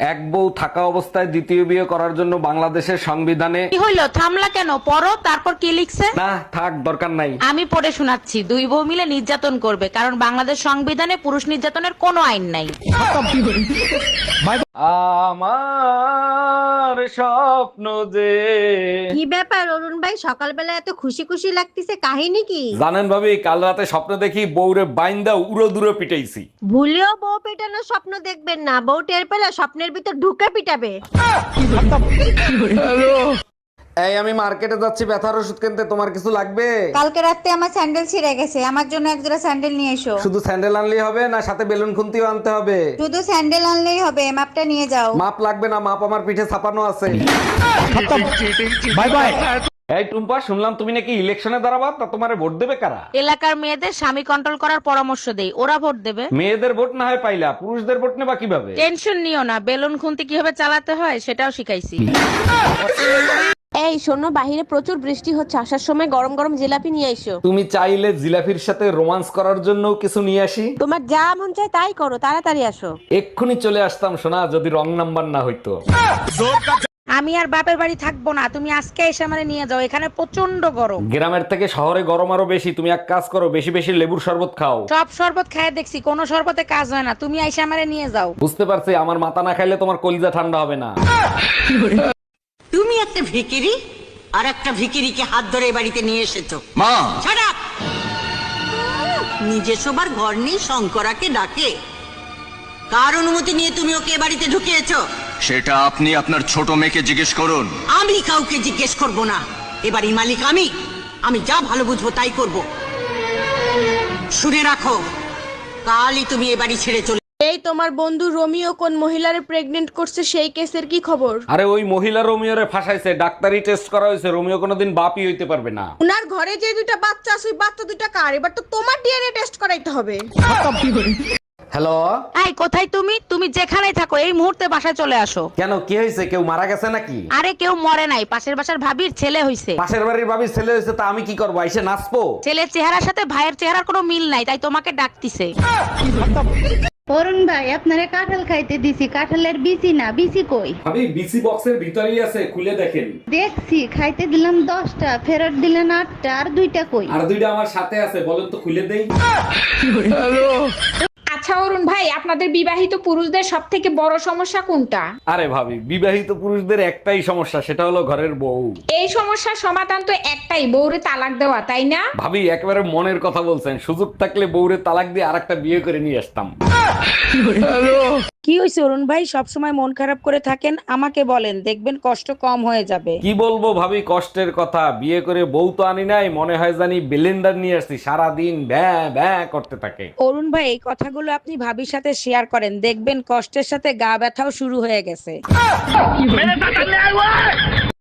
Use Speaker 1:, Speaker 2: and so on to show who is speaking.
Speaker 1: এক বউ থাকা অবস্থায় দ্বিতীয় বিয়ে করার জন্য বাংলাদেশের সংবিধানে
Speaker 2: কি হইল? থামলা কেন? পড়ো তারপর কি লিখছে?
Speaker 1: না থাক দরকার নাই।
Speaker 2: আমি পড়ে শোনাচ্ছি। দুই বউ মিলে নির্যাতন করবে কারণ বাংলাদেশ সংবিধানে পুরুষ নির্যাতনের কোনো আইন নাই।
Speaker 1: আমার স্বপ্ন যে।
Speaker 3: কি ব্যাপার অরুণ ভাই? সকালবেলা এত খুশি খুশি লাগতেছে কাহিনী কি?
Speaker 1: জানেন ভাবি কাল রাতে স্বপ্ন দেখি বউরে বাইন্দা উড়ো দূরে পিটাইছি।
Speaker 3: ভুলেও বউ পেটানোর স্বপ্ন দেখবেন না। বউ টের পেলে স্বপ্নের ভিতর ঢুকে পিটাবে।
Speaker 1: এই আমি মার্কেটে যাচ্ছি ব্যথার ওষুধ কিনতে তোমার কিছু লাগবে?
Speaker 4: কালকে রাতে আমার স্যান্ডেল ছিঁড়ে গেছে আমার জন্য এক জোড়া স্যান্ডেল নিয়ে এসো।
Speaker 1: শুধু স্যান্ডেল আনলেই হবে না সাথে বেলুন খুন্তিও আনতে হবে?
Speaker 4: শুধু স্যান্ডেল আনলেই হবে মাপটা নিয়ে যাও।
Speaker 1: মাপ লাগবে না মাপ আমার পিঠে ছাপানো আছে। Bye bye. এই টুম্পা শুনলাম তুমি নাকি ইলেকশনে দাঁড়াবা তা তোমারে ভোট দেবে কারা?
Speaker 2: এলাকার মেয়েদের স্বামী কন্ট্রোল করার পরামর্শ দেই ওরা ভোট দেবে।
Speaker 1: মেয়েদের ভোট না হয় পাইলা পুরুষদের ভোট নেবা কীভাবে?
Speaker 2: টেনশন নিও না বেলুন খুন্তি কীভাবে চালাতে হয় সেটাও শিখাইছি।
Speaker 5: এই শোনো বাহিরে প্রচুর বৃষ্টি হচ্ছে। আসার সময় গরম গরম জিলাপি নিয়ে এসো।
Speaker 1: তুমি চাইলে জিলাফির সাথে রোমান্স করার জন্য কিছু নিয়ে আসি।
Speaker 5: তোমার যা মন চায় তাই করো তাড়াতাড়ি আসো।
Speaker 1: এক্ষুনি চলে আসতাম শোনা যদি রং নাম্বার না হইতো।
Speaker 2: আমি আর বাপের বাড়ি থাকব না তুমি আজকে এসে আমারে নিয়ে যাও এখানে প্রচণ্ড গরম।
Speaker 1: গ্রামের থেকে শহরে গরম আরও বেশি তুমি এক কাজ করো বেশি বেশি লেবুর শরবত খাও।
Speaker 2: সব শরবত খায় দেখছি কোনো শরবতে কাজ হয় না তুমি এসে আমারে নিয়ে যাও।
Speaker 1: বুঝতে পারছি আমার মাথা না খাইলে তোমার কলিজা ঠান্ডা হবে না।
Speaker 6: একটা ভিকিরি আর একটা ভিকিরিকে হাত ধরে বাড়িতে নিয়ে এসেছ।
Speaker 7: মা!
Speaker 6: ছাড়া নিজে সবার ঘর নেই শঙ্করাকে ডাকে। কার অনুমতি নিয়ে তুমি ওকে বাড়িতে ঢুকিয়েছো?
Speaker 7: সেটা আপনি আপনার ছোট মেয়েকে জিজ্ঞেস করুন।
Speaker 6: আমি কাউকে জিজ্ঞেস করব না। এবারই মালিক আমি। আমি যা ভালো বুঝব তাই করব। শুনে রাখো কালই তুমি এ বাড়ি ছেড়ে চলে
Speaker 5: এই তোমার বন্ধু রোমিও কোন মহিলারে প্রেগনেন্ট করছে সেই কেসের কি খবর?
Speaker 1: আরে ওই মহিলা রোমিওরে ফাঁসাইছে ডাক্তারি টেস্ট করা হয়েছে রোমিও কোনোদিন বাপই হইতে পারবে না।
Speaker 5: উনার ঘরে যে দুইটা বাচ্চা আছে ওই বাচ্চা দুইটা কার? এবার তো তোমার ডিএনএ টেস্ট করাইতে হবে।
Speaker 1: হ্যালো
Speaker 2: এই কোথায় তুমি? তুমি যেখানেই থাকো এই মুহূর্তে বাসায় চলে আসো।
Speaker 1: কেন কি হয়েছে? কেউ মারা গেছে নাকি?
Speaker 2: আরে কেউ মরে নাই। পাশের বাসার ভাবির ছেলে হইছে।
Speaker 1: পাশের বাড়ির ভাবির ছেলে হয়েছে তা আমি কি করব? এসে নাচবো?
Speaker 2: ছেলের চেহারার সাথে ভাইয়ের চেহারার কোনো মিল নাই তাই তোমাকে ডাকতিছে।
Speaker 8: অরুণ ভাই আপনারে কাঁঠাল খাইতে দিছি কাঁঠালের বিচি না বিচি কই?
Speaker 1: ভাবি বিসি বক্সের ভিতরেই আছে খুলে দেখেন।
Speaker 8: দেখছি খাইতে দিলাম দশটা ফেরত দিলেন আটটা আর দুইটা কই?
Speaker 1: আর দুইটা আমার সাথে আছে বলেন তো খুলে দেই।
Speaker 9: আচ্ছা অরুণ ভাই আপনাদের বিবাহিত পুরুষদের সব থেকে বড় সমস্যা কোনটা?
Speaker 1: আরে ভাবি বিবাহিত পুরুষদের একটাই সমস্যা সেটা হলো ঘরের বউ।
Speaker 9: এই সমস্যার সমাধান তো একটাই বউরে তালাক দেওয়া তাই না?
Speaker 1: ভাবি একেবারে মনের কথা বলছেন। সুযোগ থাকলে বউরে তালাক দিয়ে আরেকটা বিয়ে করে নিয়ে আসতাম।
Speaker 2: কি হয়েছে অরুণ ভাই? সবসময় মন খারাপ করে থাকেন আমাকে বলেন দেখবেন কষ্ট কম হয়ে যাবে।
Speaker 1: কি বলব ভাবি কষ্টের কথা। বিয়ে করে বউ তো আনি নাই মনে হয় জানি ব্লেন্ডার নিয়ে আসছি সারাদিন ভ্যা ভ্যা করতে থাকে।
Speaker 2: অরুণ ভাই এই কথাগুলো আপনি ভাবির সাথে শেয়ার করেন দেখবেন কষ্টের সাথে গা ব্যথাও শুরু হয়ে গেছে।